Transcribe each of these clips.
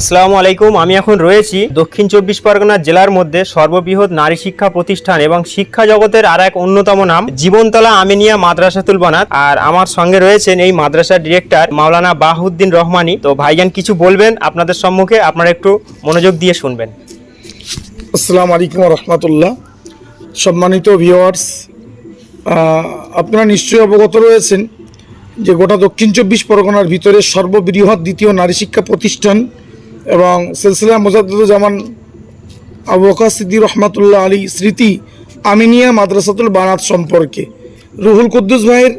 আসসালামু আলাইকুম, আমি এখন রয়েছি দক্ষিণ চব্বিশ পরগনা জেলার মধ্যে সর্ববৃহৎ নারী শিক্ষা প্রতিষ্ঠান এবং শিক্ষা জগতের আর এক অন্যতম নাম জীবনতলা আমিনিয়া মাদ্রাসা বানাত। আর আমার সঙ্গে রয়েছেন এই মাদ্রাসার ডিরেক্টর মাওলানা বাহুদ্দিন রহমানি। তো ভাইজান, কিছু বলবেন আপনাদের সম্মুখে? আপনারা একটু মনোযোগ দিয়ে শুনবেন। আসসালামু আলাইকুম রহমতুল্লাহ। সম্মানিত ভিওয়ার্স আপনারা নিশ্চয়ই অবগত রয়েছেন যে গোটা দক্ষিণ চব্বিশ পরগনার ভিতরে সর্ববৃহৎ দ্বিতীয় নারী শিক্ষা প্রতিষ্ঠান এবং সিলসিলা মোজাদ্দুজ্জামান আবু বকর সিদ্দি রহমাতুল্লাহ আলী স্মৃতি আমিনিয়া মাদ্রাসাতুল বানাত সম্পর্কে। রুহুল কুদ্দুস ভাইয়ের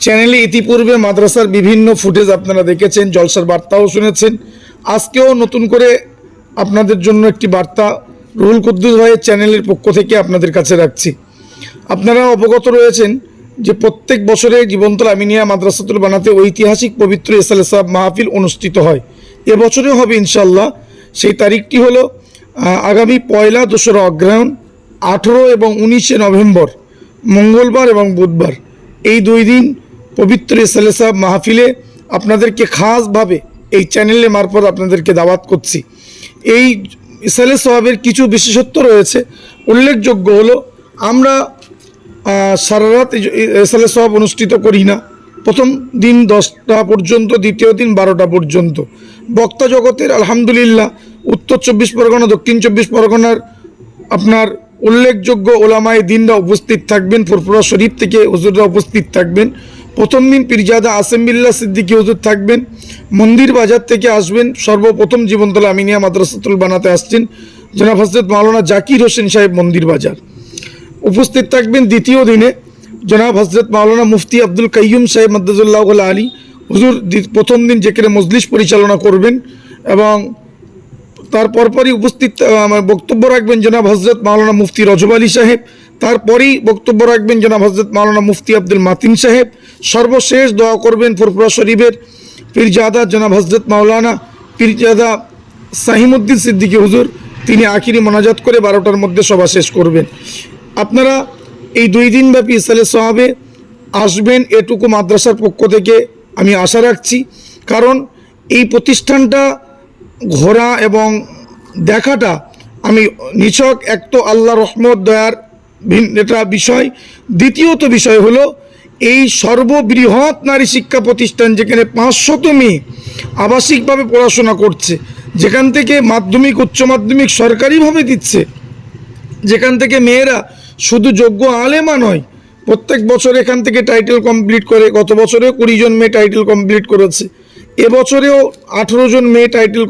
চ্যানেলে ইতিপূর্বে মাদ্রাসার বিভিন্ন ফুটেজ আপনারা দেখেছেন, জলসার বার্তাও শুনেছেন। আজকেও নতুন করে আপনাদের জন্য একটি বার্তা রুহুল কুদ্দুস ভাইয়ের চ্যানেলের পক্ষ থেকে আপনাদের কাছে রাখছি। আপনারা অবগত রয়েছেন যে প্রত্যেক বছরে জীবন্তল আমিনিয়া মাদ্রাসাতুল বানাতে ঐতিহাসিক পবিত্র ইসালে সাহেব মাহফিল অনুষ্ঠিত হয়। এবছরেও হবে ইনশাল্লাহ। সেই তারিখটি হলো আগামী পয়লা দোসরা অগ্রহায়ণ, আঠেরো এবং উনিশে নভেম্বর, মঙ্গলবার এবং বুধবার। এই দুই দিন পবিত্র ইসালে সাহেব মাহফিলে আপনাদেরকে খাসভাবে এই চ্যানেলের মারফত আপনাদেরকে দাওয়াত করছি। এই ইসালে সাহাবের কিছু বিশেষত্ব রয়েছে। উল্লেখযোগ্য হলো, আমরা সারা রাত এসালে সব অনুষ্ঠিত করি না। প্রথম দিন দশটা পর্যন্ত, দ্বিতীয় দিন বারোটা পর্যন্ত। বক্তা জগতের আলহামদুলিল্লাহ, উত্তর চব্বিশ পরগনা, দক্ষিণ চব্বিশ পরগনার আপনার উল্লেখযোগ্য ওলামায় দিনরা উপস্থিত থাকবেন, ফুরফুরা শরীফ থেকে হুজুররা উপস্থিত থাকবেন। প্রথম দিন পীরজাদা আসেমবিল্লা সিদ্দিকী হুজুর থাকবেন। মন্দির বাজার থেকে আসবেন, সর্বপ্রথম জীবনতলা আমিনিয়া মাদ্রাসাতুল বানাতে আসছেন জনাব হজরত মাওলানা জাকির হোসেন সাহেব মন্দির বাজার। উপস্থিত থাকবেন দ্বিতীয় দিনে জনাব হজরত মাওলানা মুফতি আব্দুল কাইয়ুম সাহেব মদ্দাজুল্লাহ আলী হুজুর প্রথম দিন যেখানে মজলিস পরিচালনা করবেন এবং তার পরপরই উপস্থিত বক্তব্য রাখবেন জনাব হজরত মাওলানা মুফতি রজব আলী সাহেব। তারপরেই বক্তব্য রাখবেন জনাব হজরত মাওলানা মুফতি আব্দুল মাতিন সাহেব। সর্বশেষ দোয়া করবেন ফুরফুরা শরীফের পীরজাদা জনাব হজরত মাওলানা পীরজাদা সাহিমুদ্দিন সিদ্দিকী হুজুর। তিনি আখিরি মোনাজাত করে বারোটার মধ্যে সভা শেষ করবেন। আপনারা এই দুই দিনব্যাপী ইসালে সাহাবে আসবেন এটুকু মাদ্রাসার পক্ষ থেকে আমি আশা রাখছি। কারণ এই প্রতিষ্ঠানটা ঘোরা এবং দেখাটা আমি নিছক এক তো আল্লাহ রহমত, দয়ার ভিন- এটা বিষয়। দ্বিতীয়ত বিষয় হলো এই সর্ববৃহৎ নারী শিক্ষা প্রতিষ্ঠান যেখানে পাঁচশত মেয়ে আবাসিকভাবে পড়াশোনা করছে, যেখান থেকে মাধ্যমিক, উচ্চ মাধ্যমিক সরকারিভাবে দিচ্ছে, যেখান থেকে মেয়েরা শুধু যোগ্য আলেমা নয়, প্রত্যেক বছর এখান থেকে টাইটেল কমপ্লিট করে, গত বছরেও কুড়ি জন মেয়ে টাইটেল কমপ্লিট করেছে। এবছরেও আঠেরো জন মেয়ে টাইটেল